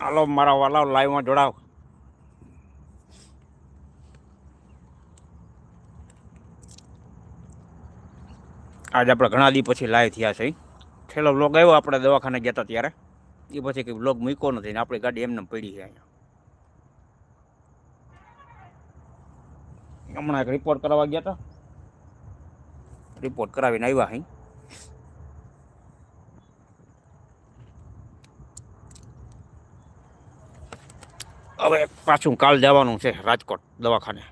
હાલો, મારા વાલાઓ લાઈવમાં જોડાવ આજે આપણે ઘણા દી પછી લાઈવ થયા છે. છેલ્લો વ્લોગ આવ્યો, આપણે દવાખાને ગયા હતા ત્યારે. એ પછી કંઈ બ્લોગ મૂક્યો નથી ને આપણી ગાડી એમને પડી છે અહીંયા. હમણાં એક રિપોર્ટ કરાવવા ગયા હતા. રિપોર્ટ કરાવીને આવ્યા અહીં હવે પાછું કાલ જવાનું છે રાજકોટ દવાખાને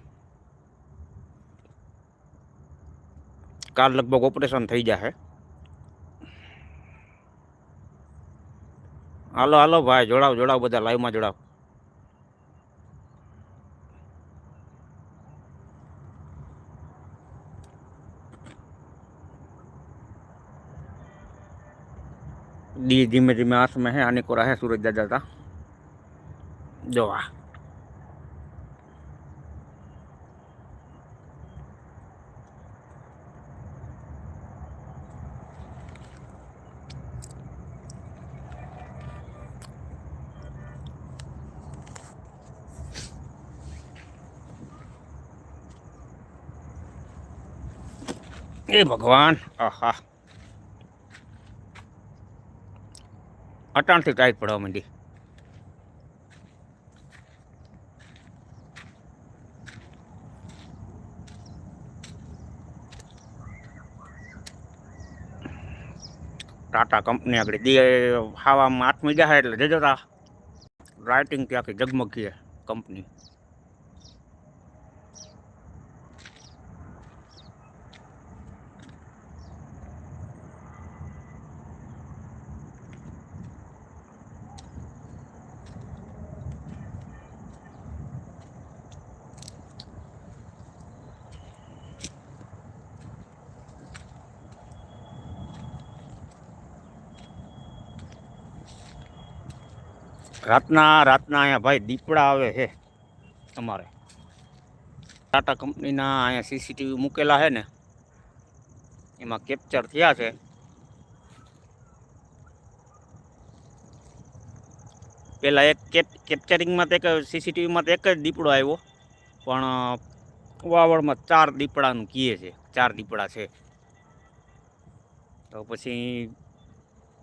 કાલ લગભગ ઓપરેશન થઈ જશે હાલો હાલો ભાઈ જોડાવ જોડાવ બધા લાઈવમાં જોડાવ दी धीमे धीमे आस में है आने को रहा है सूरज दादा का जो आ એ ભગવાન આહા અટાણથી ટાઈટ પડવા માંડી ટાટા કંપની આગળ. દે હાવામાં આઠમી જાય એટલે જજો તા રાઇટિંગથી આખી જગમગી કંપની. રાતના રાતના અહીંયા ભાઈ દીપડા આવે છે અમારે. ટાટા કંપનીના અહીંયા સીસીટીવી મૂકેલા છે ને, એમાં કેપ્ચર થયા છે. પેલા એક કેપ કેપ્ચરિંગમાં તો એક સીસીટીવીમાં તો એક જ દીપડો આવ્યો, પણ વાવડમાં ચાર દીપડાનું કીએ છે, ચાર દીપડા છે. તો પછી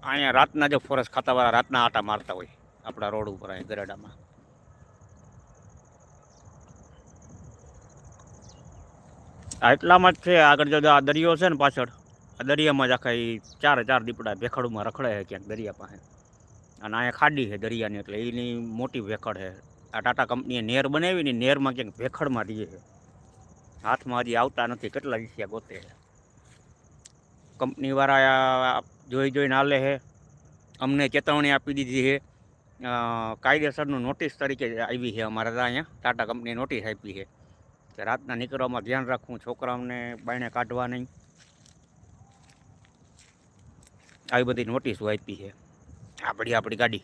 અહીંયા રાતના જો ફોરેસ્ટ ખાતાવાળા રાતના આટા મારતા હોય. આપણા રોડ ઉપર અહીં ગરડામાં. એટલામાં જ છે, આગળ જો આ દરિયો છે ને પાછળ, આ દરિયામાં જ આખા એ ચારે ચાર દીપડા ભેખડમાં રખડે છે ક્યાંક દરિયા પાસે. અને અહીંયા ખાડી છે દરિયાની, એટલે એની મોટી ભેખડ છે. આ ટાટા કંપનીએ નેર બનાવી ને નેરમાં ક્યાંક ભેખડમાં રહીએ છે. હાથમાં હજી આવતા નથી, કેટલા વિષયા ગોતે છે. કંપનીવાળા જોઈ જોઈને હાલે છે. અમને ચેતવણી આપી દીધી છે. કાયદેસરનું નોટિસ તરીકે આવી છે અમારે ત્યાં અહીંયા. ટાટા કંપની નોટિસ આપી છે કે રાતના નીકળવામાં ધ્યાન રાખવું, છોકરાઓને બાયણે કાઢવા નહીં. આવી બધી નોટિસો આપી છે. આ પડી આપણી ગાડી.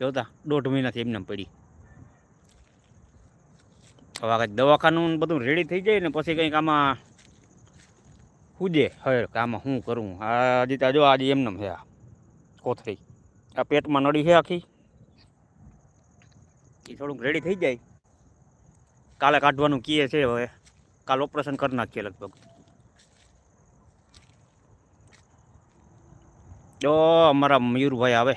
જોતા દોઢ મહિનાથી એમને પડી. હવે કંઈક દવાખાનું બધું રેડી થઈ જાય ને પછી કંઈક આમાં હુજે હવે આમાં શું કરું? હજી તો જો, આજે એમને થયા આ કોથળી. આ પેટમાં નળી છે આખી. એ થોડુંક રેડી થઈ જાય. કાલે કાઢવાનું કીએ છે હવે. કાલ ઓપરેશન કરી નાખીએ લગભગ. જો અમારા મયુરભાઈ આવે.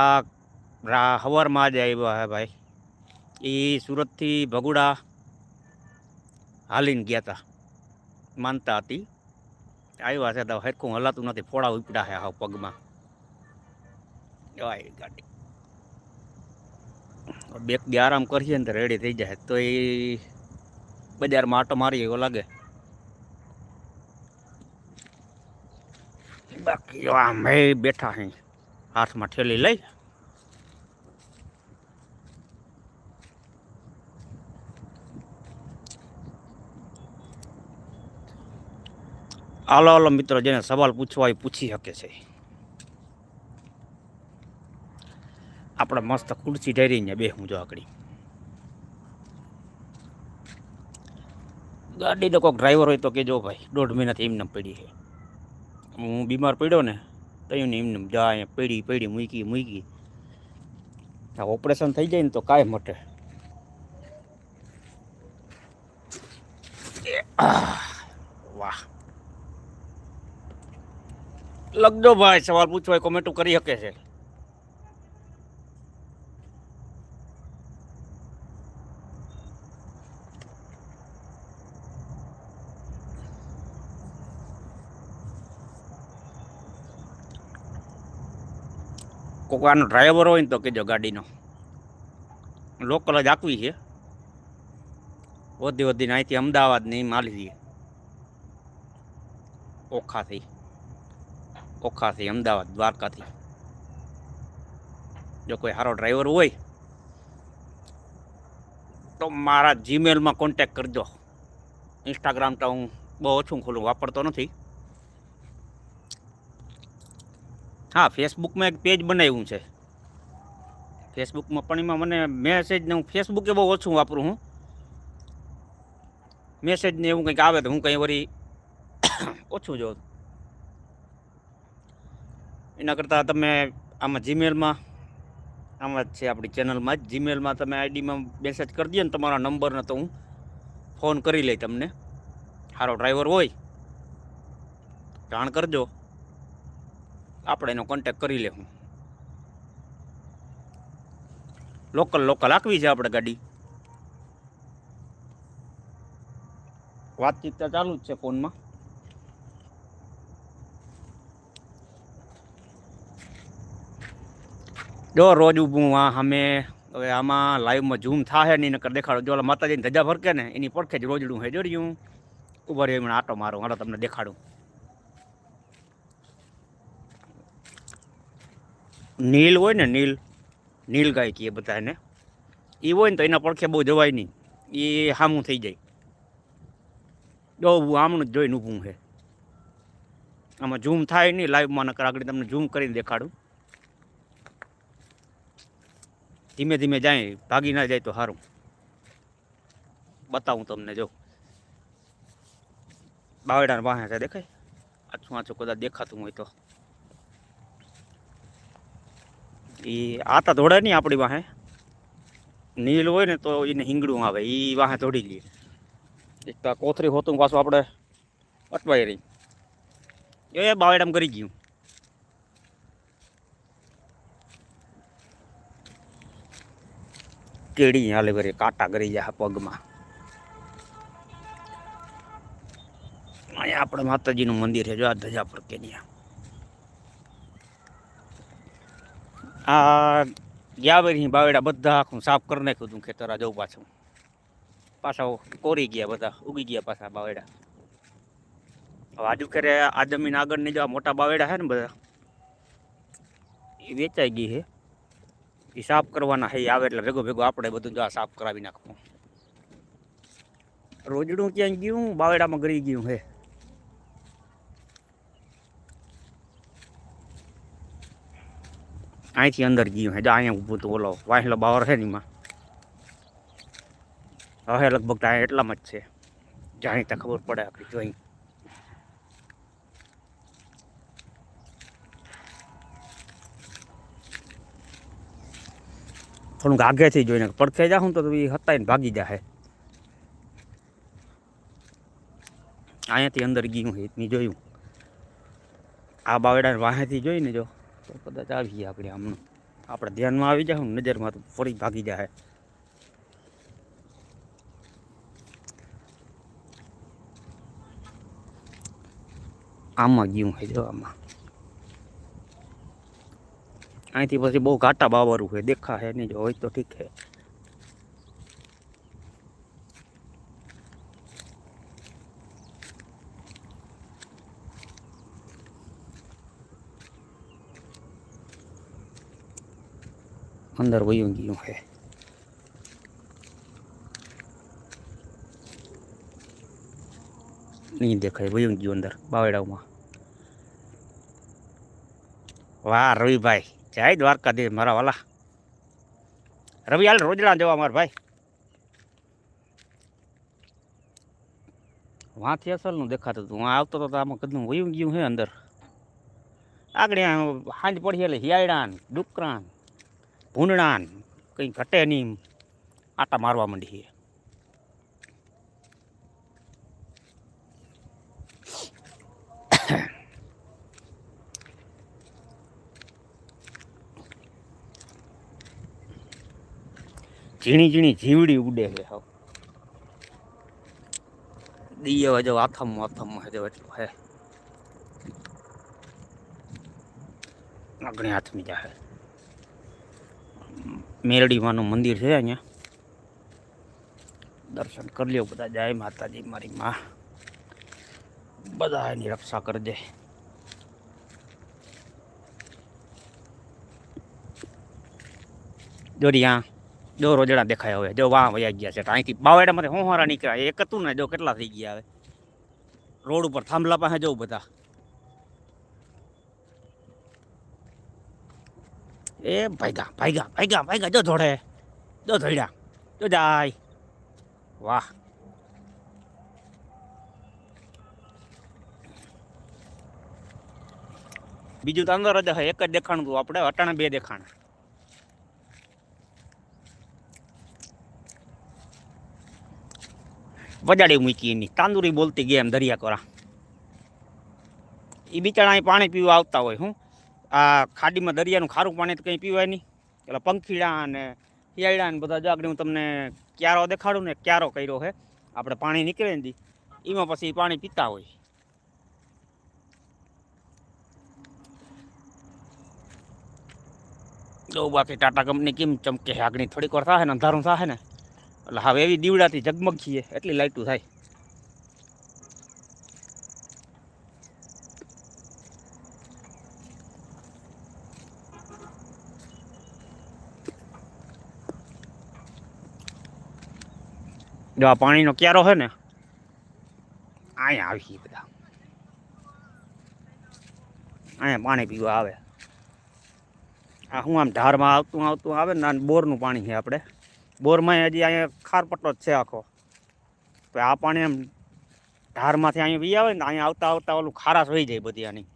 આ હવારમાં જ આવ્યા હે ભાઈ. એ સુરતથી ભગુડા હાલીને ગયા હતા માનતા હતી. આવ્યા છે તો હરખું હલાતું નથી. ફોડા ઉપડ્યા છે હાવ પગમાં. ગાડી. બે એક આરામ કરીએ ને તો રેડી થઈ જાય. તો એ બજારમાં આટો મારી એવો લાગે. બાકી આમ બેઠા હી. હાથમાં ઠેલી લઈ. આલો આલો મિત્રો, જેને સવાલ પૂછવા એ પૂછી શકે છે. આપણે મસ્ત ખુરશી ઢેરીને બે હું જો આકડી ગાડીનો કોઈક ડ્રાઈવર હોય તો કેજો ભાઈ, દોઢ મહિનાથી એમને પડી છે. હું બીમાર પડ્યો ને, તયું એમને જા અહીંયા પડી પડી, મૂકી મૂકી. આ ઓપરેશન થઈ જાય ને તો કાંઈ મટે. વાહ. લગજો ભાઈ, સવાલ પૂછવાય કોમેન્ટો કરી શકે છે. કોક આનો ડ્રાઈવર હોય ને તો કહેજો ગાડીનો. લોકલ જ આકવી છે. વધી વધીને અહીંથી અમદાવાદ ને એમ હાલી દઈએ ઓખાથી. ઓખાથી, અમદાવાદ, દ્વારકાથી. જો કોઈ સારો ડ્રાઈવર હોય, તો મારા જીમેલમાં કોન્ટેક કરજો. ઇન્સ્ટાગ્રામ તો હું બહુ ઓછું ખોલું, વાપરતો નથી. હા ફેસબુકમાં એક પેજ બનાવ્યું છે. ફેસબુકમાં પણ એમાં મને મેસેજ ને હું ફેસબુકે બહુ ઓછું વાપરું હું. મેસેજ ને એવું કંઈક આવે તો હું કંઈ વળી ઓછું જોઉં. એના કરતાં તમે આમાં જીમેલમાં આમાં જ છે આપણી ચેનલમાં જ. જીમેલમાં તમે આઈડીમાં મેસેજ કરી દો ને તમારા નંબરને તો હું ફોન કરી લઈ તમને. સારો ડ્રાઈવર હોય, જાણ કરજો. આપણે એનો કોન્ટેક કરી લેવું. લોકલ લોકલ આખવી છે આપણે ગાડી. વાતચીત તો ચાલુ જ છે ફોનમાં. જો રોજ ઊભું આ અમે હવે આમાં લાઈવમાં ઝૂમ થાય નહીં, નકર દેખાડો. જો માતાજીની ધજા ભરકે ને, એની પડખે જ રોજડું હે જોડ્યું ઊભા રહ્યો આટો મારો, હાલો તમને દેખાડું. નીલ હોય ને, નીલ નીલ ગાય કહીએ બધા એને એ હોય ને તો એના પડખે બહુ જવાય નહીં. એ સામું થઈ જાય. ઊભું આમનું જ જોઈને ઊભું છે. આમાં ઝૂમ થાય નહીં લાઈવમાં નકર આગળ તમને ઝૂમ કરીને દેખાડું. ધીમે ધીમે જાય, ભાગી ના જાય તો સારું બતાવું તમને, જો. બાવડાના વાહે દેખાય? આછું આછું કદાચ દેખાતું હોય તો. એ આતા દોડે નહીં આપણી વાહે. નીલ હોય ને તો એને હિંગડું આવે એ વાહે દોડી લઈએ એક તો કોથરી હોતું પાછું આપણે અટવાઈ રહી. એ બાવેડામ કરી ગયું. કેડી હાલે વરે કાંટા કરી જાય પગમાં. અહીંયા આપણે માતાજીનું મંદિર છે જો આ ધજા પર કે ત્યાં આ ગયા વેરી બાવેડા બધા આખું સાફ કરી નાખ્યું હતું ખેતર જવું પાછું. પાછા કોરી ગયા બધા, ઉગી ગયા પાછા બાવેડા. હવે આજુ ખેરે આ જમીન આગળની જો આ મોટા બાવેડા છે ને બધા એ વેચાઈ ગઈ છે. એ સાફ કરવાના છે આવે એટલે ભેગો ભેગો આપણે બધું જો સાફ કરાવી નાખવું. રોજડું ક્યાંય ગયું, બાવેડામાં ગરી ગયું હે અહીંથી અંદર ગયું. હે અહીંયા ઊભું હતું ઓલો બાવર છે એમાં? હવે લગભગ ત્યાં એટલામાં જ છે. જાણીતા ખબર પડે આપણી જોઈ. થોડુંક આગેથી જોઈને પડખે જાઉં તો એ હતાઈને ભાગી જાય અહીંયાથી અંદર ગયું એટલી જોયું. આ બાવડાને વાહેથી જોઈને જો. તો કદાચ આવીએ આપણે આમનું. આપણે ધ્યાનમાં આવી જાવ ને નજરમાં તો ફરી ભાગી જાય આમાં ગયું હોય જો આમાં. અહીંથી પછી બહુ ઘાટા બાવરું હોય દેખા હે નહીં જો, હોય તો ઠીક છે અંદર વયું ગયું છે. નહીં દેખાય, વયું ગયું અંદર બાવડામાં વાહ, રવિભાઈ, જય દ્વારકાધીશ મારા વાલા. રવિ હાલ રોજડા જવા મારા ભાઈ. વાંથી અસલનું દેખાતું હતું વાં આવતો હતો આમાં કદનું વયું ગયું છે અંદર. આગળ હાંજ પડી એટલે હિયાયડાન ડુકરાન. ભૂંડણાન, કંઈ ઘટે નહીં આટા મારવા માંડી ઝીણી ઝીણી જીવડી ઉડે છે હાવ. દિયો હજો આથમ આથમ હજો એટલું હે. આગળ હાથમી જાહે. મેરડી માનું મંદિર છે અહીંયા. દર્શન કરી લ્યો બધા. જય માતાજી, મારી માં. બધા એની રક્ષા કરજે દોરિયા જો રોજડા દેખાય હવે. જો વાહ, વયા ગયા છે. અહીંથી હું હારા નીકળ્યા. એક હતું ને જો કેટલા થઈ ગયા હવે. રોડ ઉપર થાંભલા પાસે જવું બધા. એ ભાઈગા ભાઈગા ભાઈગા ભાઈગા, જો ધોડે જો ધોડ્યા જો જાય. વાહ. બીજું તો અંદર જ એક જ દેખાણું હતું આપણે અટાણે બે દેખાણ. વજાડી મૂકી એની, તાંદુરી બોલતી ગઈ એમ દરિયા કોરા. એ બિચારા અહીં પાણી પીવા આવતા હોય, હું? આ ખાડીમાં દરિયાનું ખારું પાણી તો કંઈ પીવાય નહીં. એટલે પંખીડા અને શિયાળા ને બધા આગળ હું તમને ક્યારો દેખાડું ને ક્યારો કર્યો છે આપણે પાણી નીકળે ને એમાં પછી પાણી પીતા હોય. જો બાકી ટાટા કંપની કેમ ચમકે છે? આગળ થોડીક વાર થાય ને અંધારું થાય ને. એટલે હવે એવી દીવડાથી ઝગમગ છીએ એટલી લાઇટું થાય. જો આ પાણીનો ક્યારો છે ને, અહીંયા આવી બધા. અહીંયા પાણી પીવા આવે. આ હું આમ ધારમાં આવતું આવતું આવે ને બોરનું પાણી છે આપણે. બોરમાં હજી અહીંયા ખારપટ્ટો જ છે આખો. તો આ પાણી એમ ધારમાંથી અહીંયા પી આવે ને, અહીંયા આવતા આવતા ઓલું ખારાશ હોઈ જાય બધી આની.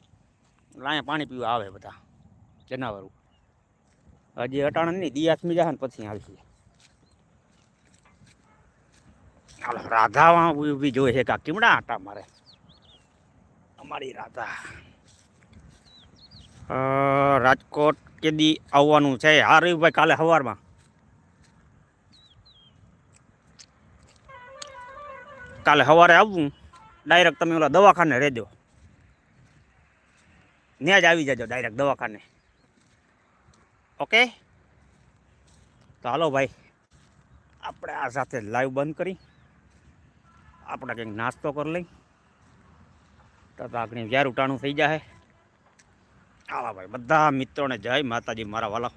એટલે અહીંયા પાણી પીવા આવે બધા, જનાવરો. હજી અટાણે નહીં, દિયાસમી જાય ને પછી આવશે હાલો રાધા ઊભી જોઈએ છે કા કેમડા આટા મારે? અમારી રાધા. રાજકોટ કેદી આવવાનું છે? હા, રવિભાઈ, કાલે સવારમાં કાલે સવારે આવવું ડાયરેક્ટ તમે ઓલા દવાખાને રહેજો ત્યાં જ આવી જજો ડાયરેક્ટ દવાખાને. ઓકે તો હાલો ભાઈ. આપણે આ સાથે લાઈવ બંધ કરી. આપણે કંઈક નાસ્તો કરી લઈ. તો આગળ વ્યાર ઉટાણું થઈ જાય હાલા ભાઈ, બધા મિત્રોને જય માતાજી, મારા વાલા.